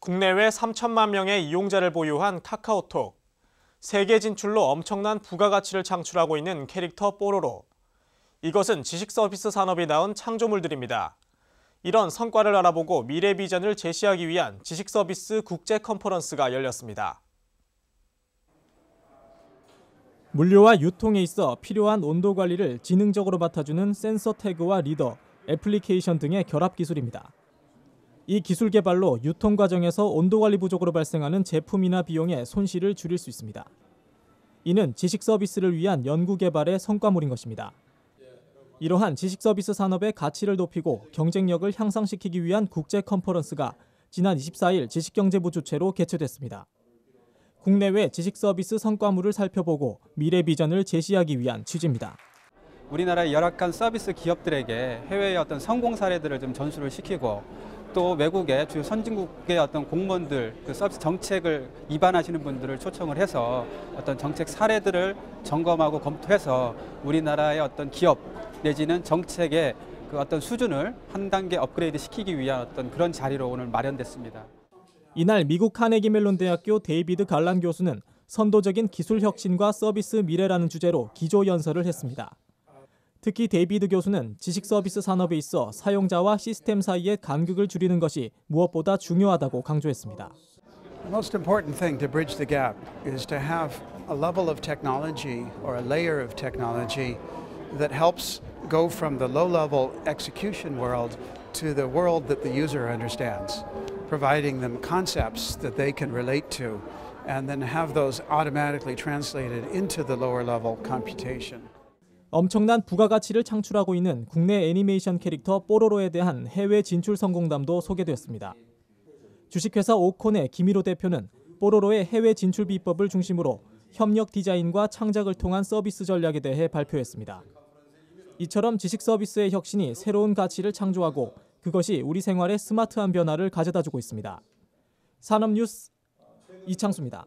국내외 3천만 명의 이용자를 보유한 카카오톡. 세계 진출로 엄청난 부가가치를 창출하고 있는 캐릭터 뽀로로. 이것은 지식 서비스 산업이 낳은 창조물들입니다. 이런 성과를 알아보고 미래 비전을 제시하기 위한 지식 서비스 국제 컨퍼런스가 열렸습니다. 물류와 유통에 있어 필요한 온도 관리를 지능적으로 맡아주는 센서 태그와 리더, 애플리케이션 등의 결합 기술입니다. 이 기술 개발로 유통 과정에서 온도 관리 부족으로 발생하는 제품이나 비용의 손실을 줄일 수 있습니다. 이는 지식 서비스를 위한 연구 개발의 성과물인 것입니다. 이러한 지식 서비스 산업의 가치를 높이고 경쟁력을 향상시키기 위한 국제 컨퍼런스가 지난 24일 지식경제부 주최로 개최됐습니다. 국내외 지식 서비스 성과물을 살펴보고 미래 비전을 제시하기 위한 취지입니다. 우리나라의 열악한 서비스 기업들에게 해외의 어떤 성공 사례들을 좀 전수를 시키고 또 외국의 주요 선진국의 어떤 공무원들 그 서비스 정책을 입안하시는 분들을 초청을 해서 어떤 정책 사례들을 점검하고 검토해서 우리나라의 어떤 기업 내지는 정책의 그 어떤 수준을 한 단계 업그레이드 시키기 위한 어떤 그런 자리로 오늘 마련됐습니다. 이날 미국 카네기 멜론 대학교 데이비드 갈란 교수는 선도적인 기술 혁신과 서비스 미래라는 주제로 기조 연설을 했습니다. 특히 데이비드 교수는 지식 서비스 산업에 있어 사용자와 시스템 사이의 간극을 줄이는 것이 무엇보다 중요하다고 강조했습니다. The most important thing to bridge the gap is to have a level of technology or a layer of technology that helps go from the low level execution world to the world that the user understands, providing them concepts that they can relate to, and then have those automatically translated into the lower level computation. 엄청난 부가가치를 창출하고 있는 국내 애니메이션 캐릭터 뽀로로에 대한 해외 진출 성공담도 소개되었습니다. 주식회사 오콘의 김일호 대표는 뽀로로의 해외 진출 비법을 중심으로 협력 디자인과 창작을 통한 서비스 전략에 대해 발표했습니다. 이처럼 지식 서비스의 혁신이 새로운 가치를 창조하고 그것이 우리 생활에 스마트한 변화를 가져다주고 있습니다. 산업뉴스 이창수입니다.